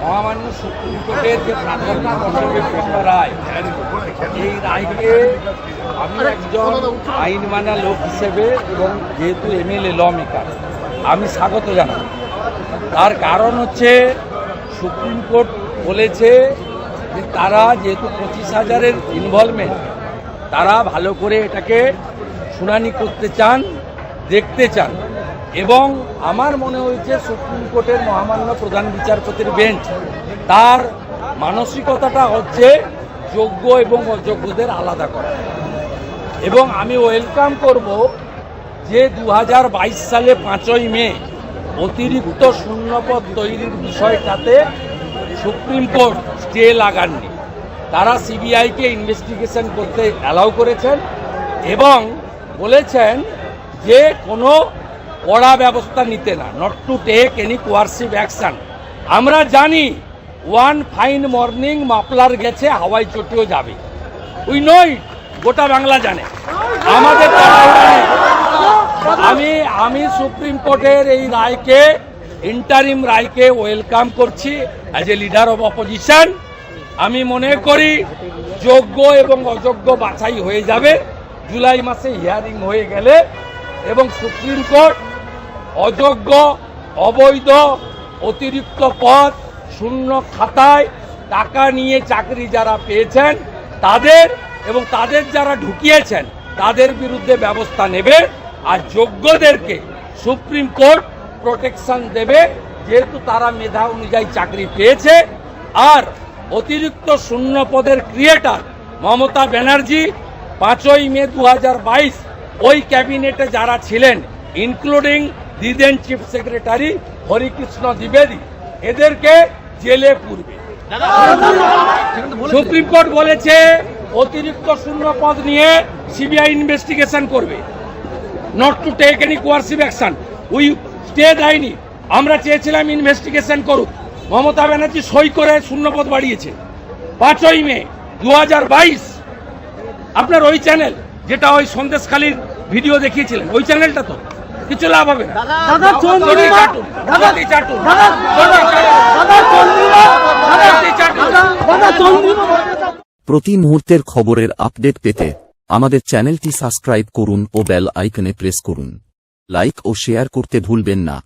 মহামান্য সুপ্রিম কোর্টের যে রায়, এই রায়কে আমি একজন আইন মানা লোক হিসেবে এবং যেহেতু এমএলএ ল মেকার আমি স্বাগত জানাই তার কারণ হচ্ছে সুপ্রিম কোর্ট বলেছে যে তারা যেহেতু পঁচিশ হাজারের ইনভলভমেন্ট তারা ভালো করে এটাকে শুনানি করতে চান। দেখতে চান। এবং আমার মনে হয়েছে সুপ্রিম কোর্টের মহামান্য প্রধান বিচারপতির বেঞ্চ, তার মানসিকতাটা হচ্ছে যোগ্য এবং অযোগ্যদের আলাদা করা। এবং আমি ওয়েলকাম করব যে দু হাজার বাইশ সালে পাঁচই মে অতিরিক্ত শূন্যপদ তৈরির বিষয়টাতে সুপ্রিম কোর্ট স্টে লাগাননি। তারা সিবিআইকে ইনভেস্টিগেশন করতে অ্যালাউ করেছেন এবং বলেছেন যে কোনো কড়া ব্যবস্থা নিতে না not to take any coercive action আমরা জানি ওয়ান ফাইন মর্নিং মাপলার গেছে, হাওয়াই চটিও যাবে। উই নই গোটা বাংলা জানে। আমাদের আমি আমি সুপ্রিম কোর্টের এই রায়কে ইন্টারিম রায়কে ওয়েলকাম করছি as a leader of opposition আমি মনে করি, যোগ্য এবং অযোগ্য বাছাই হয়ে যাবে। জুলাই মাসে হিয়ারিং হয়ে গেলে এবং সুপ্রিম কোর্ট অযোগ্য, অবৈধ, অতিরিক্ত পদ শূন্য খাতায় টাকা নিয়ে চাকরি যারা পেয়েছেন, তাদের এবং তাদের যারা ঢুকিয়েছেন, তাদের বিরুদ্ধে ব্যবস্থা নেবে আর যোগ্যদেরকে সুপ্রিম কোর্ট প্রোটেকশন দেবে, যেহেতু তারা মেধা অনুযায়ী চাকরি পেয়েছে। আর অতিরিক্ত শূন্য পদের ক্রিয়েটার মমতা ব্যানার্জি পাঁচই মে দু হাজার বাইশ ওই ক্যাবিনেটে যারা ছিলেন including the then chief secretary Harikrishna দ্বিবেদী এদেরকে জেলে পুরবে। সুপ্রিম কোর্ট বলেছে অতিরিক্ত শূন্য পদ নিয়ে সিবিআই ইনভেস্টিগেশন করবে। Not to take any coercive action we stay দেয়নি আমরা চেয়েছিলাম ইনভেস্টিগেশন করুক। মমতা ব্যানার্জি সই করে শূন্যপদ বাড়িয়েছে। পাঁচই মে দু হাজার বাইশ আপনার ওই চ্যানেল যেটা ওই সন্দেশখালীর ভিডিও দেখিয়েছিলেন। ওই চ্যানেলটা তো। কিছু লাভ হবে না। দাদা চন্দ্রিমা দাদা চটি দাদা দাদা চন্দ্রিমা দাদা চটি চাটুন। দাদা চন্দ্রিমা প্রতি মুহূর্তের খবরের আপডেট পেতে আমাদের চ্যানেলটি সাবস্ক্রাইব করুন ও বেল আইকনে প্রেস করুন। লাইক ও শেয়ার করতে ভুলবেন না।